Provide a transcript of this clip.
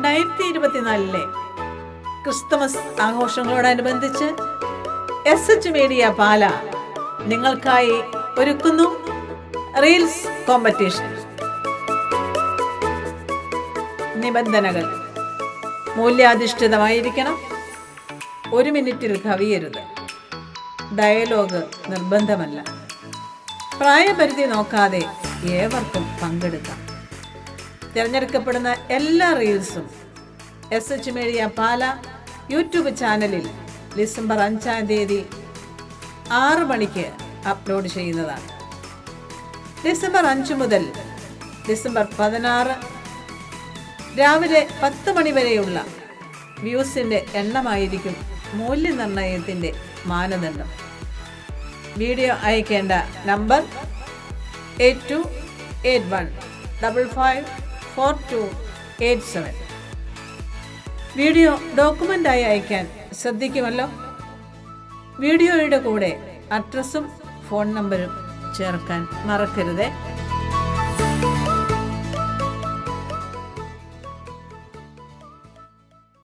രണ്ടായിരത്തി ഇരുപത്തിനാലിലെ ക്രിസ്തുമസ് ആഘോഷങ്ങളോടനുബന്ധിച്ച് എസ് എച്ച് മീഡിയ പാല നിങ്ങൾക്കായി ഒരുക്കുന്നു റീൽസ് കോമ്പറ്റീഷൻ. നിബന്ധനകൾ. മൂല്യാധിഷ്ഠിതമായിരിക്കണം. ഒരു മിനിറ്റിൽ കവിയരുത്. ഡയലോഗ് നിർബന്ധമല്ല. പ്രായപരിധി നോക്കാതെ ഏവർക്കും പങ്കെടുക്കാം. തിരഞ്ഞെടുക്കപ്പെടുന്ന എല്ലാ റീൽസും S H media Pala YouTube ചാനലിൽ ഡിസംബർ അഞ്ചാം തീയതി ആറ് മണിക്ക് അപ്ലോഡ് ചെയ്യുന്നതാണ്. ഡിസംബർ അഞ്ച് മുതൽ ഡിസംബർ പതിനാറ് രാവിലെ പത്ത് മണി വരെയുള്ള വ്യൂസിന്റെ എണ്ണമായിരിക്കും മൂല്യനിർണയത്തിന്റെ മാനദണ്ഡം. വീഡിയോ അയക്കേണ്ട number eight two eight one double five four two eight seven. Video ഡോക്യുമെന്റായി അയക്കാൻ ശ്രദ്ധിക്കുമല്ലോ? വീഡിയോയുടെ കൂടെ അഡ്രസ്സും ഫോൺ നമ്പരും ചേർക്കാൻ മറക്കരുതേ.